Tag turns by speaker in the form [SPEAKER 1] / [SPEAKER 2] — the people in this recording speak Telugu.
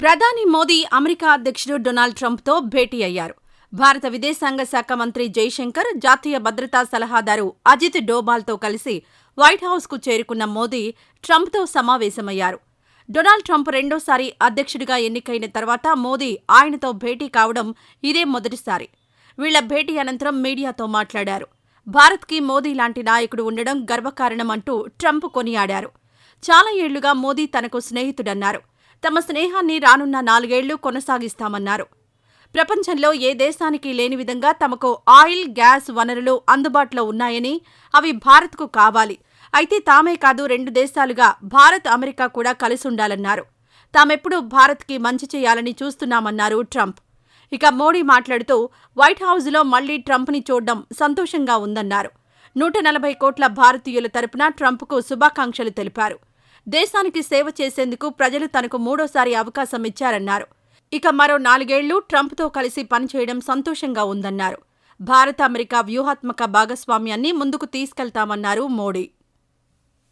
[SPEAKER 1] ప్రధాని మోదీ అమెరికా అధ్యక్షుడు డొనాల్డ్ ట్రంప్తో భేటీ అయ్యారు. భారత విదేశాంగ శాఖ మంత్రి జైశంకర్ జాతీయ భద్రతా సలహాదారు అజిత్ డోబాల్తో కలిసి వైట్ హౌస్కు చేరుకున్న మోదీ ట్రంప్తో సమావేశమయ్యారు. డొనాల్డ్ ట్రంప్ రెండోసారి అధ్యక్షుడిగా ఎన్నికైన తర్వాత మోదీ ఆయనతో భేటీ కావడం ఇదే మొదటిసారి. వీళ్ళ భేటీ అనంతరం మీడియాతో మాట్లాడారు. భారత్కి మోదీ లాంటి నాయకుడు ఉండడం గర్వకారణం అంటూ ట్రంప్ కొనియాడారు. చాలా ఏళ్ళుగా మోదీ తనకు స్నేహితుడన్నారు. తమ స్నేహాన్ని రానున్న నాలుగేళ్ళు కొనసాగిస్తామన్నారు. ప్రపంచంలో ఏ దేశానికి లేని విధంగా తమకు ఆయిల్ గ్యాస్ వనరులు అందుబాటులో ఉన్నాయని అవి భారత్కు కావాలి. అయితే తామే కాదు రెండు దేశాలుగా భారత్ అమెరికా కూడా కలిసుండాలన్నారు. తామెప్పుడు భారత్కి మంచి చేయాలని చూస్తున్నామన్నారు ట్రంప్. ఇక మోడీ మాట్లాడుతూ వైట్ హౌజ్లో మళ్ళీ ట్రంప్ని చూడడం సంతోషంగా ఉందన్నారు. నూట నలభై కోట్ల భారతీయుల తరపున ట్రంప్కు శుభాకాంక్షలు తెలిపారు. దేశానికి సేవ చేసేందుకు ప్రజలు తనకు మూడోసారి అవకాశం ఇచ్చారన్నారు. ఇక మరో నాలుగేళ్ళు ట్రంప్తో కలిసి పనిచేయడం సంతోషంగా ఉందన్నారు. భారత అమెరికా వ్యూహాత్మక భాగస్వామ్యాన్ని ముందుకు తీసుకెళ్తామన్నారు మోడీ.